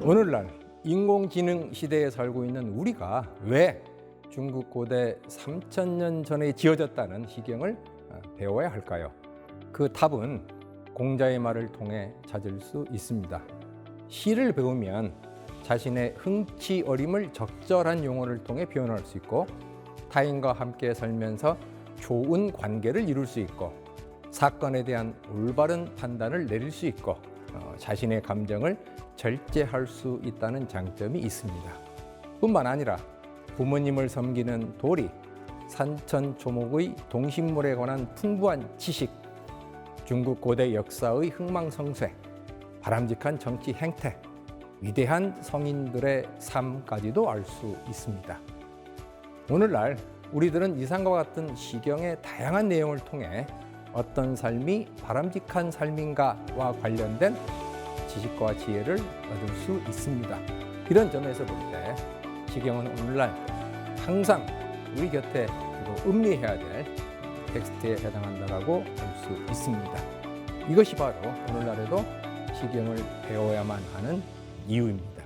오늘날 인공지능 시대에 살고 있는 우리가 왜 중국 고대 3천년 전에 지어졌다는 시경을 어, 배워야 할까요? 그 답은 공자의 말을 통해 찾을 수 있습니다. 시를 배우면 자신의 흥치 어림을 적절한 용어를 통해 표현할 수 있고 타인과 함께 살면서 좋은 관계를 이룰 수 있고 사건에 대한 올바른 판단을 내릴 수 있고 어, 자신의 감정을 절제할 수 있다는 장점이 있습니다. 뿐만 아니라 부모님을 섬기는 도리, 산천초목의 동식물에 관한 풍부한 지식, 중국 고대 역사의 흥망성쇠, 바람직한 정치 행태, 위대한 성인들의 삶까지도 알 수 있습니다. 오늘날 우리들은 이상과 같은 시경의 다양한 내용을 통해 어떤 삶이 바람직한 삶인가와 관련된 지식과 지혜를 얻을 수 있습니다. 이런 점에서 볼때 시경은 오늘날 항상 우리 곁에 음미해야 될 텍스트에 해당한다라고 볼 수 있습니다. 이것이 바로 오늘날에도 시경을 배워야만 하는 이유입니다.